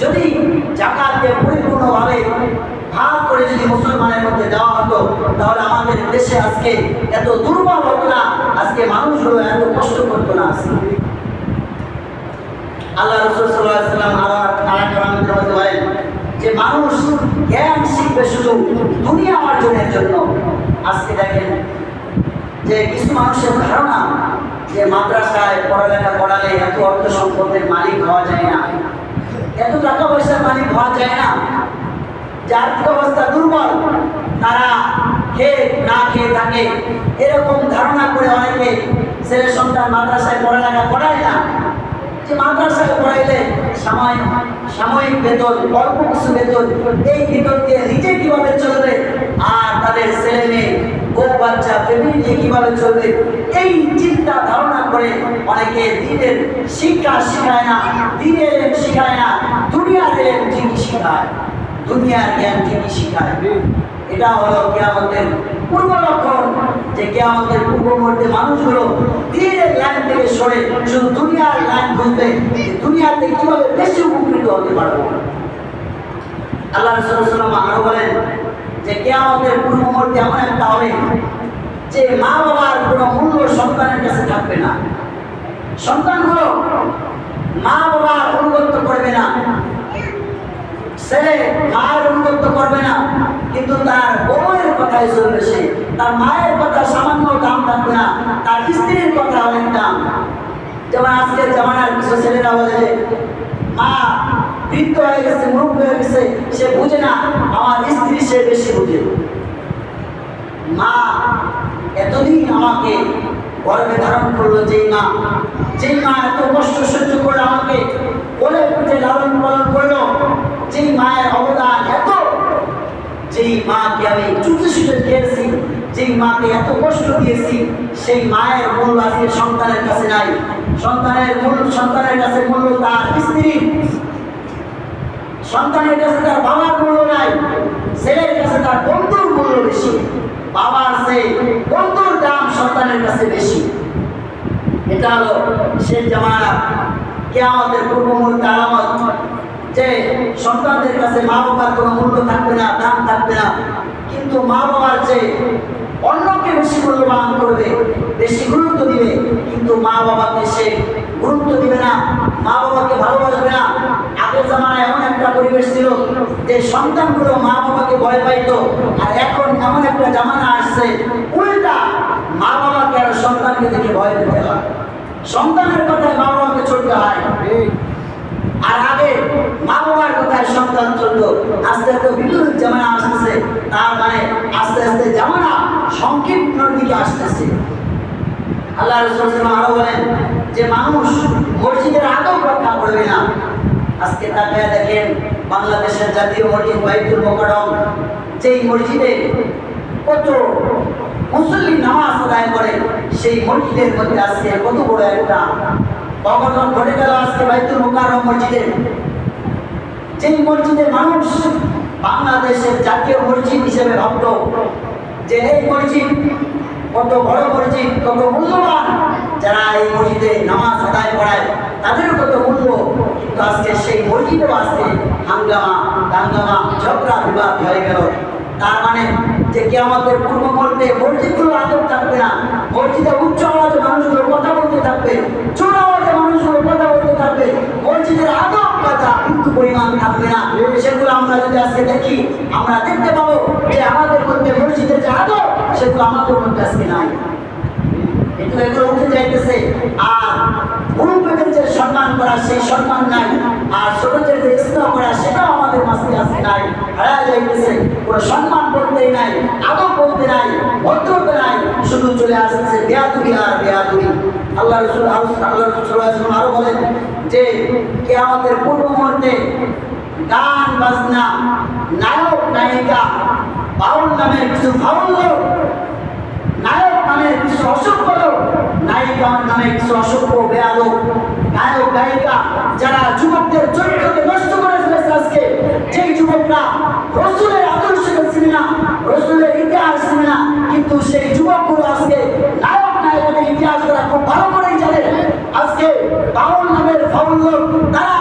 যদি জাকাতকে পরিপূর্ণভাবে ভাগ করে যদি মুসলমানের মধ্যে দেওয়া হতো, তাহলে আমাদের দেশে আজকে এত দুর্বল হতো না আজকে মানুষগুলো এত কষ্ট করতো না আজকে। আল্লাহ রসুল সাল্লাহ যে মানুষ জ্ঞান শিখবে শুধু দুনিয়া অর্জনের জন্য। আজকে দেখেন যে কিছু মানুষের ধারণা যে মাদ্রাসায় পড়ালেখা করালে এত অর্থ সম্পদের মালিক হওয়া যায় না। এত টাকা পয়সার মালিক হওয়া যায় না। যে আর্থিক অবস্থা দুর্বল, তারা খেয়ে না খেয়ে থাকে। এরকম ধারণা করে অনেকে ছেলে সন্তান মাদ্রাসায় পড়ালেখা করায় না। যে মাদ্রাসায় পড়াইলে সাময়িক সাময়িক বেতন, অল্প কিছু বেতন, এই বেতন দিয়ে নিজে কীভাবে চলবে আর তাদের ছেলে মেয়ে, বউ, বাচ্চা ফ্যামিলি নিয়ে কীভাবে চলবে, এই চিন্তা ধারণা করে অনেকে দিনের শিক্ষা শিখায় না, দিনের শিখায় না দুনিয়ার ঠিকই শিখায়। দুনিয়ার জ্ঞান ঠিকই শিখায়। এটা হলো কেয়ামতের পূর্ব লক্ষণ যে কেয়ামতের পূর্ব মুহূর্তে মানুষগুলো দিনের লাইন থেকে সরে শুধু দুনিয়ার লাইন যে দুনিয়াতে কীভাবে বেশি উপকৃত হতে পারব। আল্লাহ রসুলাম আরও বলেন যে কেয়ামতের পূর্ব মুহূর্তে এমন একটা হবে যে মা বাবার কোনো মূল্য সন্তানের কাছে থাকবে না। সন্তানগুলো মা বাবার অনুগত করবে না। সে মায়ের অনুগত্য করবে না। কিন্তু তার বউয়ের কথাই চলবে সে। তার মায়ের কথা সামান্য দাম থাকবে না। তার স্ত্রীর কথা অনেক দাম। যেমন আজকে জামানার কিছু ছেলেরা বলে মা, বৃদ্ধ হয়ে গেছে, মুরব্বী হয়ে গেছে, সে বুঝে না, আমার স্ত্রী সে বেশি বুঝে। মা, এতদিন আমাকে গর্বে ধারণ করল যেই মা। যেই মা এত কষ্ট সহ্য করে আমাকে কোলে পিঠে লালন পালন করল, যেই মায়ের অবদান এত, যেই মাকে আমি চুচে সুচে খেয়েছি, যেই মাকে এত কষ্ট দিয়েছি, সেই মায়ের মূল্য আজকে সন্তানের কাছে নাই। সন্তানের মূল, সন্তানের কাছে মূল্য তার স্ত্রী। সন্তানের কাছে তার বাবার মূল্য নাই, ছেলের কাছে তার বন্ধুর মূল্য বেশি। বাবার সে বন্ধুর দাম সন্তানের কাছে বেশি। এটা হলো সে জামানা। কেয়ামতের পূর্ব মুহূর্তে আলামত যে সন্তানদের কাছে মা বাবার কোনো মূল্য থাকবে না, দাম থাকবে না। কিন্তু মা বাবার যে অন্যকে বেশি মূল্যবান করবে, বেশি গুরুত্ব দিবে, কিন্তু মা বাবাকে সে গুরুত্ব দিবে না মা বাবাকে ভালোবাসবে না। আগের জামানায় ছিল যে সন্তানগুলো মা বাবাকে ভয় পাইতো, আর এখন এমন একটা জামানা আসছে, উল্টা মা বাবাকে আর সন্তানকে দেখে ভয় পেতে হয়। সন্তানের কথায় মা বাবাকে চলতে হয়। আর আগে মা বাবার কথায় সন্তান চলতো। আস্তে আস্তে বিদ্যুৎ জামানা আসতেছে, তার মানে আস্তে আস্তে জামানা সংকীর্ণর দিকে আসতেছে। আল্লাহ রসুল আরও বলেন যে, মানুষ মসজিদের আদব রক্ষা করবে না আজকে তাকায় দেখেন বাংলাদেশের জাতীয় মসজিদ বাইতুল মোকারম যেই মসজিদে কত মুসল্লি নামাজ আদায় করে, সেই মসজিদের মধ্যে আজকে কত বড় একটা অঘটন ঘটে গেল আজকে বাইতুল মোকারম মসজিদে। যেই মসজিদে মানুষ বাংলাদেশের জাতীয় মসজিদ হিসেবে ভাবত যে এই মসজিদ কত বড় মসজিদ, কত মূল্যবান, যারা এই মসজিদে নামাজ আদায় করায়, তাদেরও কত মূল্য কিন্তু আজকে সেই মসজিদেও আজকে হাঙ্গামা দাঙ্গামা, ঝগড়া, বিবাদ হয়ে গেল। তার মানে যে কি আমাদের পূর্ব মুহূর্তে মসজিদগুলো আদর থাকবে না, মসজিদে উচ্চ আওয়াজে মানুষগুলো কথা বলতে থাকবে ছোট আওয়াজে মানুষগুলো কথা বলতে থাকবে, মসজিদের আদব কথা কিন্তু পরিমাণ থাকবে না। সেগুলো আমরা যদি আজকে দেখি, আমরা দেখতে পাবো যে আমাদের মধ্যে মসজিদের যে আদব, সেগুলো আমাদের মধ্যে আজকে নাই। কিন্তু এগুলো উঠে যাইতেছে, আর মুরব্বীদের যে সম্মান করা, সেই সম্মান নাই, আর ছোটদের যে স্নেহ করা, সেটাও আমাদের মাঝে নাই হারা যাইতেছে। কোনো সম্মান বলতেই নাই, আদব বলতে নাই ভদ্রতা নাই, শুধু চলে আর আল্লাহ রসুল আল্লাহ রসুল আরও বলেন যে কে আমাদের পূর্ব মুহূর্তে গান, বাজনা, নায়ক, নায়িকা, বাউল নামের কিছু ফাউল লোক নায়ক নামে কিছু অসভ্য লোক, নায়িকা নামে কিছু অসভ্য বেয়ালোক নায়ক গায়িকা যারা যুবকদের চরিত্রকে যুবকরা রসুলের আদর্শকে না রসুলের ইতিহাস চিনে না কিন্তু সেই যুবকগুলো আজকে নায়ক নায়কের ইতিহাস তারা খুব ভালো করেই জানে। আজকে বাউল নামের লোক, তারা